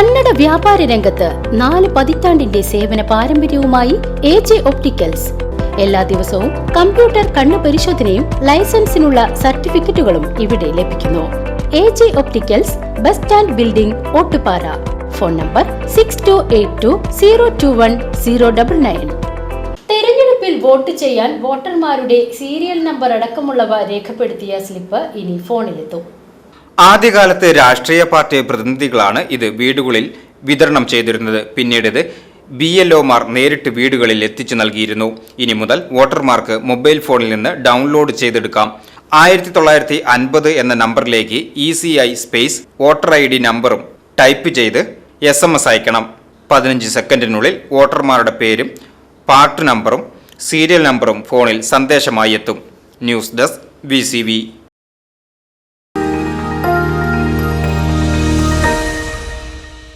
കന്നഡ വ്യാപാര രംഗത്ത് നാല് പതിറ്റാണ്ടിന്റെ സേവന പാരമ്പര്യവുമായി എ ജെ ഒപ്റ്റിക്കൽസ്. എല്ലാ ദിവസവും കമ്പ്യൂട്ടർ കണ്ണു പരിശോധനയും ലൈസൻസിനുള്ള സർട്ടിഫിക്കറ്റുകളും ഇവിടെ ലഭിക്കുന്നു. A J opticals bus stand building Ottupara. Phone number six two eight two zero two one zero double nine തെരഞ്ഞെടുപ്പിൽ വോട്ട് ചെയ്യാൻ വോട്ടർമാരുടെ സീരിയൽ നമ്പർ അടക്കമുള്ളവ രേഖപ്പെടുത്തിയ സ്ലിപ്പ് ഇനി ഫോണിലെത്തും. ആദ്യകാലത്ത് രാഷ്ട്രീയ പാർട്ടി പ്രതിനിധികളാണ് ഇത് വീടുകളിൽ വിതരണം ചെയ്തിരുന്നത്. പിന്നീട് ഇത് ബി എൽ ഒമാർ നേരിട്ട് വീടുകളിൽ എത്തിച്ചു നൽകിയിരുന്നു. ഇനി മുതൽ വോട്ടർമാർക്ക് മൊബൈൽ ഫോണിൽ നിന്ന് ഡൗൺലോഡ് ചെയ്തെടുക്കാം. ആയിരത്തി തൊള്ളായിരത്തി അൻപത് എന്ന നമ്പറിലേക്ക് E C I space voter I D നമ്പറും ടൈപ്പ് ചെയ്ത് എസ് എം എസ് അയക്കണം. പതിനഞ്ച് സെക്കൻഡിനുള്ളിൽ വോട്ടർമാരുടെ പേരും പാർട്ട് നമ്പറും സീരിയൽ നമ്പറും ഫോണിൽ സന്ദേശമായി എത്തും. News desk V.